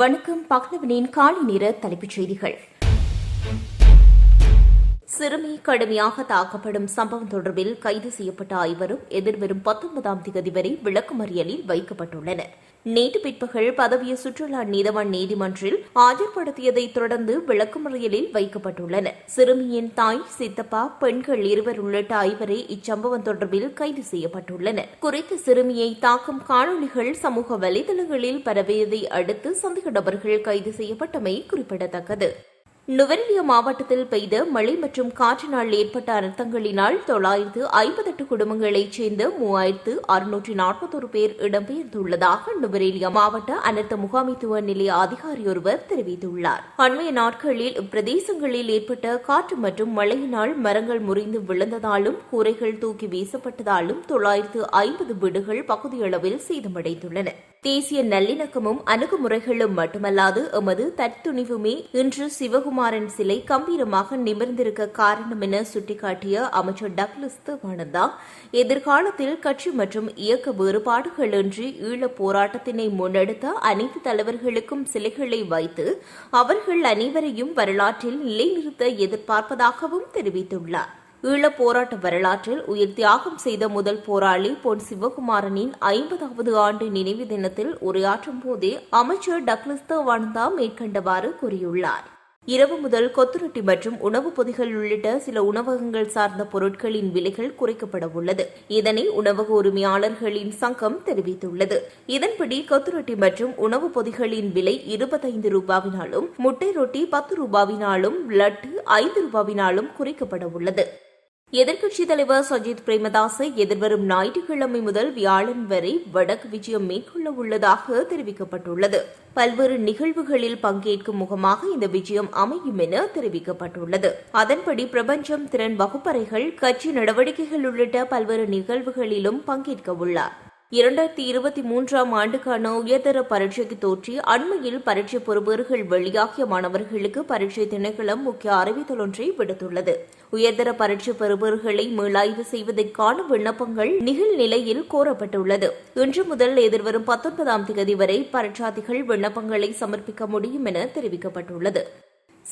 வணக்கம் பக்லவனின் காலை நேர தலைப்புச் செய்திகள். சிறுமி கடுமையாக தாக்கப்படும் சம்பவம் தொடர்பில் கைது செய்யப்பட்ட ஐவரும் எதிர்வரும் பத்தொன்பதாம் தேதி வரை விளக்குமறியலில் வைக்கப்பட்டுள்ளனர். நேற்று பிற்பகல் பதவிய சுற்றுலா நீதவான் நீதிமன்றில் ஆஜர்படுத்தியதைத் தொடர்ந்து விளக்குமறியலில் வைக்கப்பட்டுள்ளனர். சிறுமியின் தாய் சித்தப்பா பெண்கள் இருவர் உள்ளிட்ட ஐவரே இச்சம்பவம் தொடர்பில் கைது செய்யப்பட்டுள்ளனர். குறித்த சிறுமியை தாக்கும் காணொலிகள் சமூக வலைதளங்களில் பரவியதை அடுத்து சந்தேக நபர்கள் கைது செய்யப்பட்டமை குறிப்பிடத்தக்கது. நுவரெலியா மாவட்டத்தில் பெய்த மழை மற்றும் காற்றினால் ஏற்பட்ட அனர்த்தங்களினால் தொள்ளாயிரத்து ஐம்பத்தெட்டு குடும்பங்களைச் சேர்ந்த மூவாயிரத்து அறுநூற்றி நாற்பத்தொரு பேர் இடம்பெயர்ந்துள்ளதாக நுவரெலியா மாவட்ட அனர்த்த முகாமைத்துவ நிலைய அதிகாரி ஒருவர் தெரிவித்துள்ளார். அண்மைய நாட்களில் இப்பிரதேசங்களில் ஏற்பட்ட காற்று மற்றும் மழையினால் மரங்கள் முறிந்து விழுந்ததாலும் கூரைகள் தூக்கி வீசப்பட்டதாலும் தொள்ளாயிரத்து ஐம்பது வீடுகள் பகுதியளவில் சேதமடைந்துள்ளன. தேசிய நல்லிணக்கமும் அணுகுமுறைகளும் மட்டுமல்லாது எமது தற்துணிவுமே இன்று சிவகுமாரன் சிலை கம்பீரமாக நிமிர்ந்திருக்க காரணம் என சுட்டிக்காட்டிய அமைச்சர் டக்லஸ் தேவானந்தா எதிர்காலத்தில் கட்சி மற்றும் இயக்க வேறுபாடுகளின்றி ஈழப் போராட்டத்தினை முன்னெடுத்த அனைத்து தலைவர்களுக்கும் சிலைகளை வைத்து அவர்கள் அனைவரையும் வரலாற்றில் நிலைநிறுத்த எதிர்பார்ப்பதாகவும் தெரிவித்துள்ளார். ஈழப் போராட்ட வரலாற்றில் உயிர் தியாகம் செய்த முதல் போராளி பொன் சிவகுமாரனின் ஐம்பதாவது ஆண்டு நினைவு தினத்தில் உரையாற்றும் போதே அமைச்சர் டக்ளஸ் தேவானந்தா மேற்கண்டவாறு கூறியுள்ளார். இரவு முதல் கொத்துரொட்டி மற்றும் உணவுப் பொதிகள் உள்ளிட்ட சில உணவகங்கள் சார்ந்த பொருட்களின் விலைகள் குறைக்கப்பட உள்ளது. இதனை உணவக உரிமையாளர்களின் சங்கம் தெரிவித்துள்ளது. இதன்படி கொத்துரொட்டி மற்றும் உணவுப் பொதிகளின் விலை இருபத்தைந்து ரூபாவினாலும் முட்டை ரொட்டி பத்து ரூபாவினாலும் லட்டு ஐந்து ரூபாவினாலும் குறைக்கப்பட உள்ளது. எதிர்க்கட்சித் தலைவர் சஜித் பிரேமதாசை எதிர்வரும் ஞாயிற்றுக்கிழமை முதல் வியாழன் வரை வடக்கு விஜயம் மேற்கொள்ள உள்ளதாக தெரிவிக்கப்பட்டுள்ளது. பல்வேறு நிகழ்வுகளில் பங்கேற்கும் முகமாக இந்த விஜயம் அமையும் என தெரிவிக்கப்பட்டுள்ளது. அதன்படி பிரபஞ்சம் திறன் வகுப்பறைகள் கட்சி நடவடிக்கைகள் உள்ளிட்ட பல்வேறு நிகழ்வுகளிலும் பங்கேற்க உள்ளார். இரண்டாயிரத்தி இருபத்தி மூன்றாம் ஆண்டுக்கான உயர்தர பரீட்சைக்கு தோற்றி அண்மையில் பரீட்சை பொறுப்பேறுகள் வெளியாகிய மாணவர்களுக்கு பரீட்சை திணைக்களம் முக்கிய அறிவித்தல் ஒன்றை விடுத்துள்ளது. உயர்தர பரீட்சை பெறுபவர்களை மீளாய்வு செய்வதற்கான விண்ணப்பங்கள் நிகழ் நிலையில் கோரப்பட்டுள்ளது. இன்று முதல் எதிர்வரும் பத்தொன்பதாம் தேதி வரை பரீட்சார்த்திகள் விண்ணப்பங்களை சமர்ப்பிக்க முடியும் என தெரிவிக்கப்பட்டுள்ளது.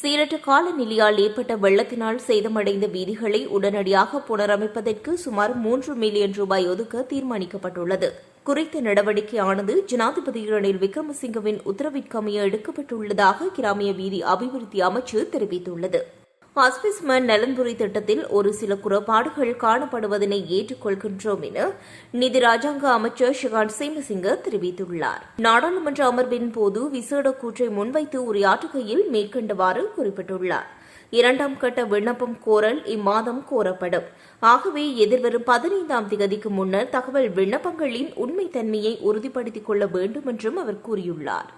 சீரற்ற காலநிலையால் ஏற்பட்ட வெள்ளத்தினால் சேதமடைந்த வீதிகளை உடனடியாக புனரமைப்பதற்கு சுமார் மூன்று மில்லியன் ரூபாய் ஒதுக்க தீர்மானிக்கப்பட்டுள்ளது. குறித்த நடவடிக்கையானது ஜனாதிபதி ரணில் விக்ரமசிங்கவின் உத்தரவிற்கமைய எடுக்கப்பட்டுள்ளதாக கிராமிய வீதி அபிவிருத்தி அமைச்சு தெரிவித்துள்ளது. ஆஸ்பிஸ்மன் நலன்புரி திட்டத்தில் ஒரு சில குறைபாடுகள் காணப்படுவதனை ஏற்றுக்கொள்கின்றோம் என நிதி ராஜாங்க அமைச்சர் ஷிகான் சேமசிங்க தெரிவித்துள்ளார். நாடாளுமன்ற அமர்வின் போது விசேட கூற்றை முன்வைத்து உரையாற்றுகையில் மேற்கண்டவாறு குறிப்பிட்டுள்ளார். இரண்டாம் கட்ட விண்ணப்பம் கோரல் இம்மாதம் கோரப்படும். ஆகவே எதிர்வரும் பதினைந்தாம் திகதிக்கு முன்னர் தகவல் விண்ணப்பங்களின் உண்மைத்தன்மையை உறுதிப்படுத்திக் கொள்ள வேண்டும் என்றும் அவர் கூறியுள்ளார்.